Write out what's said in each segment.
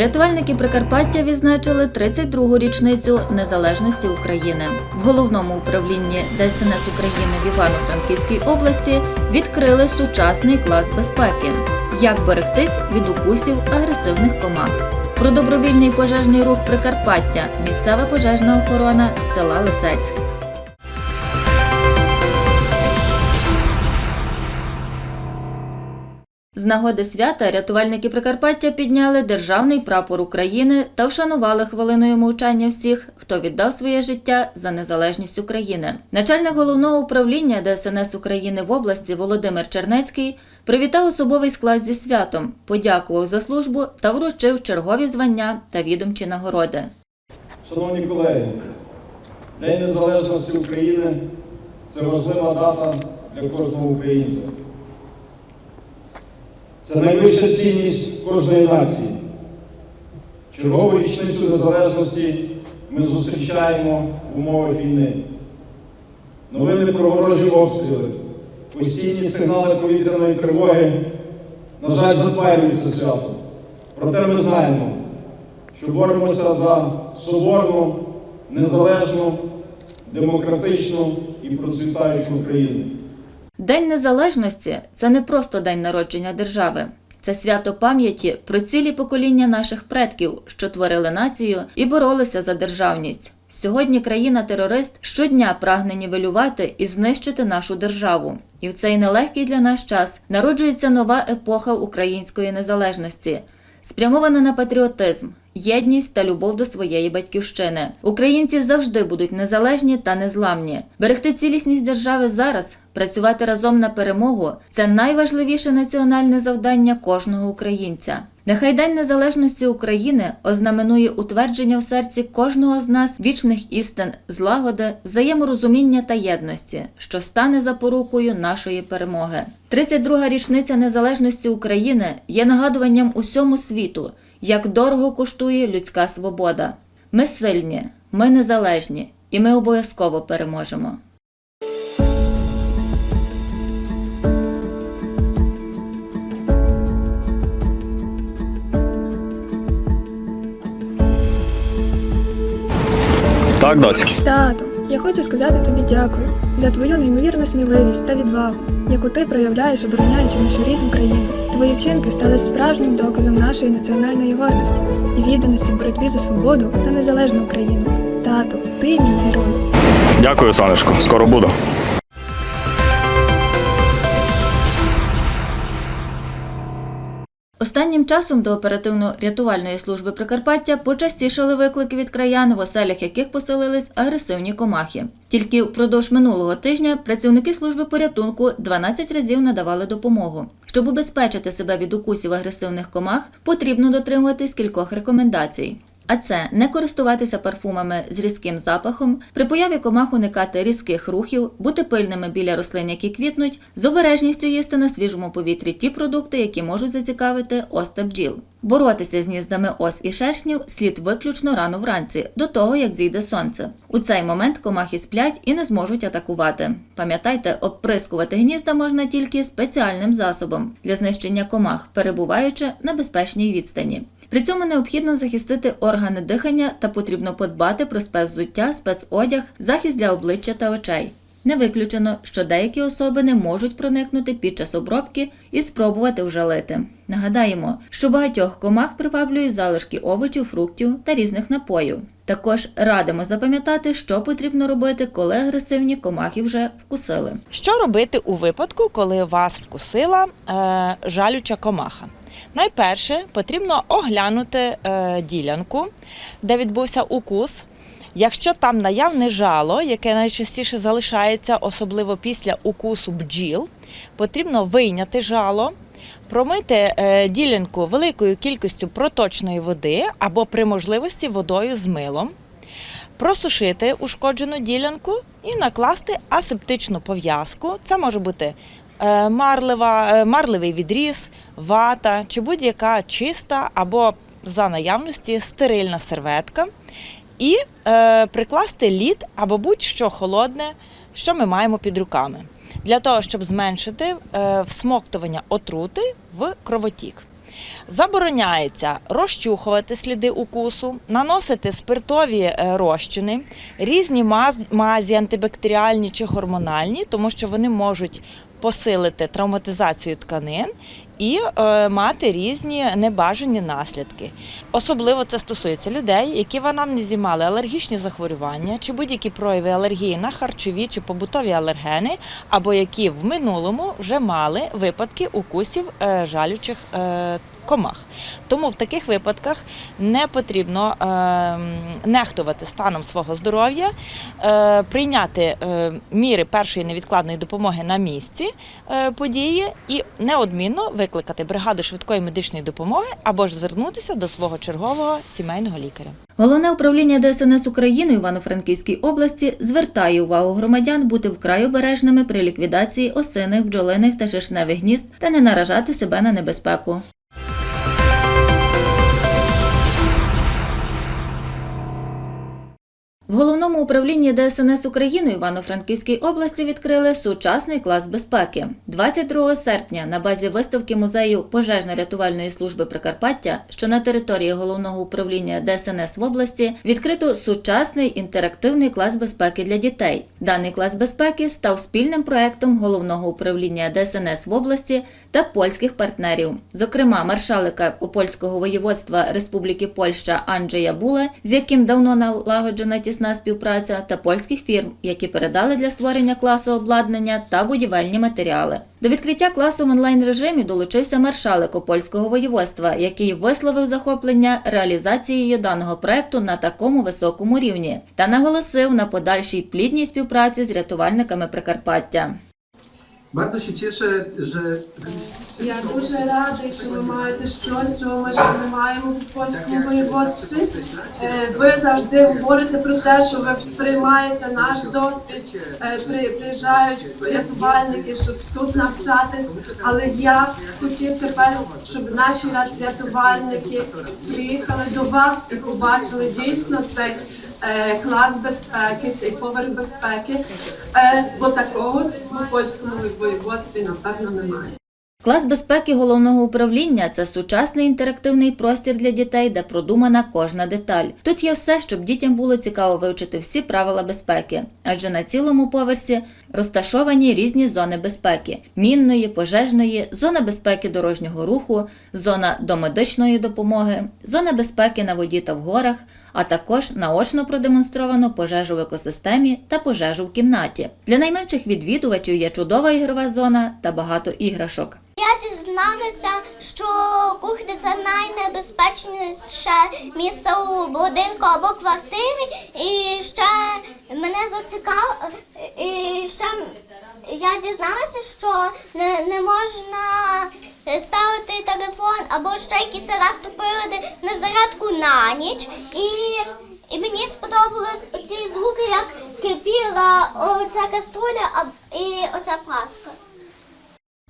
Рятувальники Прикарпаття відзначили 32-гу річницю незалежності України. В головному управлінні ДСНС України в Івано-Франківській області відкрили сучасний клас безпеки. Як берегтись від укусів агресивних комах. Про добровільний пожежний рух Прикарпаття, місцева пожежна охорона села Лисець. З нагоди свята рятувальники Прикарпаття підняли державний прапор України та вшанували хвилиною мовчання всіх, хто віддав своє життя за незалежність України. Начальник головного управління ДСНС України в області Володимир Чернецький привітав особовий склад зі святом, подякував за службу та вручив чергові звання та відомчі нагороди. Шановні колеги, День Незалежності України це важлива дата для кожного українця. Це найвища цінність кожної нації. Чергову річницю незалежності ми зустрічаємо в умовах війни. Новини про ворожі обстріли, постійні сигнали повітряної тривоги, на жаль, запалюють свято. Проте ми знаємо, що боремося за соборну, незалежну, демократичну і процвітаючу Україну. День Незалежності це не просто день народження держави. Це свято пам'яті про цілі покоління наших предків, що творили націю і боролися за державність. Сьогодні країна-терорист щодня прагне нівелювати і знищити нашу державу. І в цей нелегкий для нас час народжується нова епоха української незалежності, спрямована на патріотизм, єдність та любов до своєї батьківщини. Українці завжди будуть незалежні та незламні. Берегти цілісність держави зараз, працювати разом на перемогу це найважливіше національне завдання кожного українця. Нехай День Незалежності України ознаменує утвердження в серці кожного з нас вічних істин, злагоди, взаєморозуміння та єдності, що стане запорукою нашої перемоги. 32-га річниця незалежності України є нагадуванням усьому світу, як дорого коштує людська свобода. Ми сильні, ми незалежні, і ми обов'язково переможемо. Так, доці. Тату, я хочу сказати тобі дякую за твою неймовірну сміливість та відвагу, яку ти проявляєш, обороняючи нашу рідну країну. Твої вчинки стали справжнім доказом нашої національної гордості і відданості в боротьбі за свободу та незалежну Україну. Тату, ти мій герой. Дякую, Санечко. Скоро буду. Останнім часом до оперативно-рятувальної служби Прикарпаття почастішали виклики від краян, в оселях яких поселились агресивні комахи. Тільки впродовж минулого тижня працівники служби порятунку 12 разів надавали допомогу. Щоб убезпечити себе від укусів агресивних комах, потрібно дотримуватись кількох рекомендацій. А це не користуватися парфумами з різким запахом, при появі комах уникати різких рухів, бути пильними біля рослин, які квітнуть, з обережністю їсти на свіжому повітрі ті продукти, які можуть зацікавити ос та бджіл. Боротися з гніздами ос і шершнів слід виключно рано вранці, до того як зійде сонце. У цей момент комахи сплять і не зможуть атакувати. Пам'ятайте, обприскувати гнізда можна тільки спеціальним засобом для знищення комах, перебуваючи на безпечній відстані. При цьому необхідно захистити органи дихання та потрібно подбати про спецзуття, спецодяг, захист для обличчя та очей. Не виключено, що деякі особини можуть проникнути під час обробки і спробувати вжалити. Нагадаємо, що багатьох комах приваблюють залишки овочів, фруктів та різних напоїв. Також радимо запам'ятати, що потрібно робити, коли агресивні комахи вже вкусили. Що робити у випадку, коли вас вкусила е, жалюча комаха? Найперше потрібно оглянути е, ділянку, де відбувся укус. Якщо там наявне жало, яке найчастіше залишається, особливо після укусу бджіл, потрібно вийняти жало, промити е, ділянку великою кількістю проточної води або при можливості водою з милом просушити ушкоджену ділянку і накласти асептичну пов'язку. Це може бути марлева, е, марливий відріз, вата чи будь-яка чиста або за наявності стерильна серветка. І е, прикласти лід або будь-що холодне, що ми маємо під руками, для того, щоб зменшити е, всмоктування отрути в кровотік. Забороняється розчухувати сліди укусу, наносити спиртові е, розчини, різні мазі антибактеріальні чи гормональні, тому що вони можуть посилити травматизацію тканин і е, мати різні небажані наслідки. Особливо це стосується людей, які в анамнезі мали алергічні захворювання чи будь-які прояви алергії на харчові чи побутові алергени, або які в минулому вже мали випадки укусів е, жалючих е, комах. Тому в таких випадках не потрібно нехтувати станом свого здоров'я, прийняти міри першої невідкладної допомоги на місці події і неодмінно викликати бригаду швидкої медичної допомоги або ж звернутися до свого чергового сімейного лікаря. Головне управління ДСНС України Івано-Франківській області звертає увагу громадян бути вкрай обережними при ліквідації осиних, бджолиних та шишневих гнізд та не наражати себе на небезпеку. В головному управлінні ДСНС України Івано-Франківській області відкрили сучасний клас безпеки. 22 серпня на базі виставки музею пожежно-рятувальної служби Прикарпаття, що на території головного управління ДСНС в області, відкрито сучасний інтерактивний клас безпеки для дітей. Даний клас безпеки став спільним проектом головного управління ДСНС в області та польських партнерів, зокрема маршалика Опольського воєводства Республіки Польща Анджея Буле, з яким давно налагоджена тісна співпраця, та польських фірм, які передали для створення класу обладнання та будівельні матеріали. До відкриття класу в онлайн режимі долучився маршалик Опольського воєводства, який висловив захоплення реалізацією даного проекту на такому високому рівні та наголосив на подальшій плідній співпраці з рятувальниками Прикарпаття. Bardzo się cieszę, że Я дуже радий, що ви маєте щось, чого ми ще не маємо в польському воєводстві. Ви завжди говорите про те, що ви приймаєте наш досвід, приїжджають рятувальники, щоб тут навчатись. Але я хотів тепер, щоб наші рятувальники приїхали до вас і побачили дійсно цей клас безпеки, цей поверх безпеки, Е, бо такого в польському воєводстві напевно немає. Клас безпеки головного управління це сучасний інтерактивний простір для дітей, де продумана кожна деталь. Тут є все, щоб дітям було цікаво вивчити всі правила безпеки, адже на цілому поверсі розташовані різні зони безпеки: мінної, пожежної, зона безпеки дорожнього руху, зона домедичної допомоги, зона безпеки на воді та в горах, а також наочно продемонстровано пожежу в екосистемі та пожежу в кімнаті. Для найменших відвідувачів є чудова ігрова зона та багато іграшок. Я дізналася, що кухня це найнебезпечніше місце у будинку або квартирі. І ще мене зацікав, і ще я дізналася, що не, не можна ставити телефон або ще якісь електроприлади на зарядку на ніч. І, і мені сподобались оці звуки, як кипіла оця каструля і оця праска.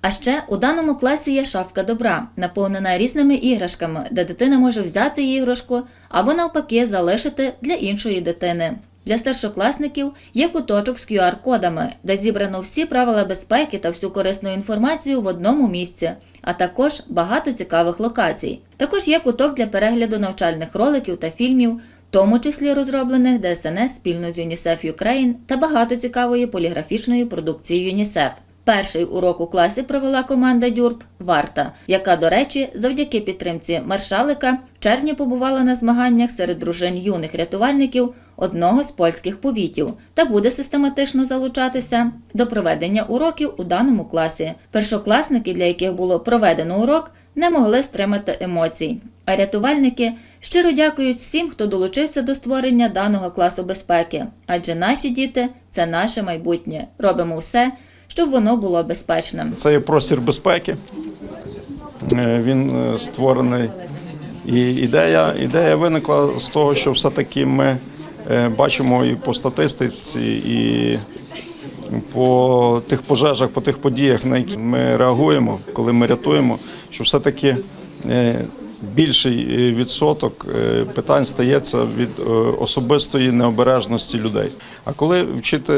А ще у даному класі є шафка добра, наповнена різними іграшками, де дитина може взяти іграшку або навпаки залишити для іншої дитини. Для старшокласників є куточок з QR-кодами, де зібрано всі правила безпеки та всю корисну інформацію в одному місці, а також багато цікавих локацій. Також є куток для перегляду навчальних роликів та фільмів, в тому числі розроблених ДСНС спільно з ЮНІСЕФ Ukraine та багато цікавої поліграфічної продукції ЮНІСЕФ. Перший урок у класі провела команда Дюрб Варта, яка, до речі, завдяки підтримці маршалика в червні побувала на змаганнях серед дружин юних рятувальників одного з польських повітів та буде систематично залучатися до проведення уроків у даному класі. Першокласники, для яких було проведено урок, не могли стримати емоцій. А рятувальники щиро дякують всім, хто долучився до створення даного класу безпеки, адже наші діти це наше майбутнє. Робимо все, щоб воно було безпечним. Це є простір безпеки. Е, Він е, створений. І ідея, ідея виникла з того, що все-таки ми е, бачимо і по статистиці, і по тих пожежах, по тих подіях, на які ми реагуємо, коли ми рятуємо, що все-таки е, більший е, відсоток е, питань стається від е, особистої необережності людей. А коли вчити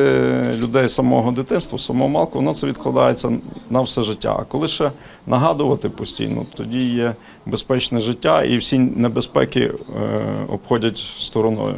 людей самого дитинства, самого малку, воно це відкладається на все життя. А коли ще нагадувати постійно, тоді є безпечне життя і всі небезпеки е, обходять стороною.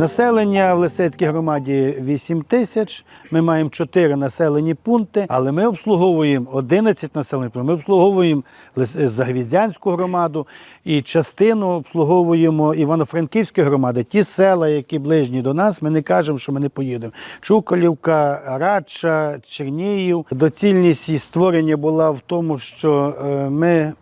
Населення в Лисецькій громаді 8 тисяч. Ми маємо 4 населені пункти, але ми обслуговуємо 11 населених пунктів. Ми обслуговуємо Загвіздянську громаду і частину обслуговуємо Івано-Франківської громади. Ті села, які ближні до нас, ми не кажемо, що ми не поїдемо. Чуколівка, Радча, Чернігів. Доцільність створення була в тому, що е, ми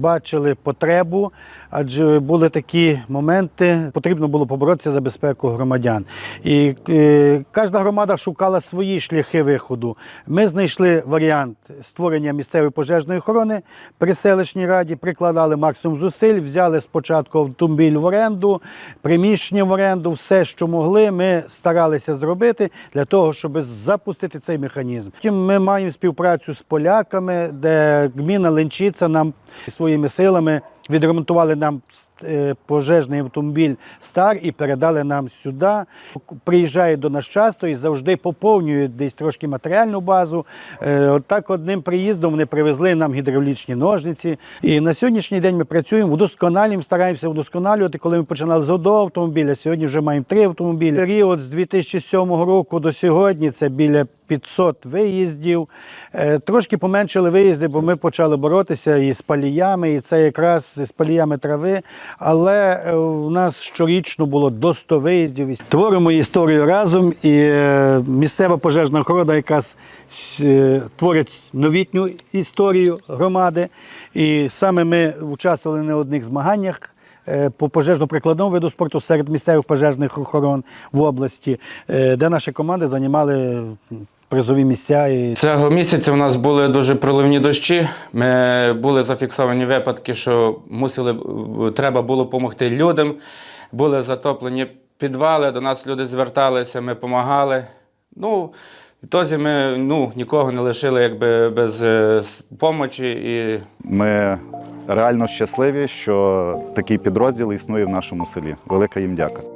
бачили потребу, адже були такі моменти, потрібно було поборотися за безпеку громадян. І е, кожна громада шукала свої шляхи виходу. Ми знайшли варіант створення місцевої пожежної охорони при селищній раді, прикладали максимум зусиль, взяли спочатку автомобіль в оренду, приміщення в оренду, все, що могли, ми старалися зробити для того, щоб запустити цей механізм. Потім ми маємо співпрацю з поляками, де гміна Ленчиця нам своїми силами відремонтували нам е, пожежний автомобіль стар і передали нам сюди. Приїжджає до нас часто і завжди поповнюють десь трошки матеріальну базу. Е, Отак одним приїздом вони привезли нам гідравлічні ножниці. І на сьогоднішній день ми працюємо, удосконалюємо, стараємося удосконалювати. Коли ми починали з одного автомобіля, сьогодні вже маємо три автомобілі. Період з 2007 року до сьогодні це біля 500 виїздів. Е, Трошки поменшили виїзди, бо ми почали боротися із паліями, і це якраз з паліями трави. Але е, у нас щорічно було до 100 виїздів. Творимо історію разом, і е, місцева пожежна охорона якраз е, творить новітню історію громади. І саме ми участвували на одних змаганнях е, по пожежно-прикладному виду спорту серед місцевих пожежних охорон в області, е, де наші команди займали призові місця. І Цього місяця у нас були дуже проливні дощі. Ми були зафіксовані випадки, що мусили треба було допомогти людям. Були затоплені підвали, до нас люди зверталися, ми допомагали. Ну, відтоді ми ну, нікого не лишили якби без допомоги. І Ми реально щасливі, що такий підрозділ існує в нашому селі. Велика їм дяка.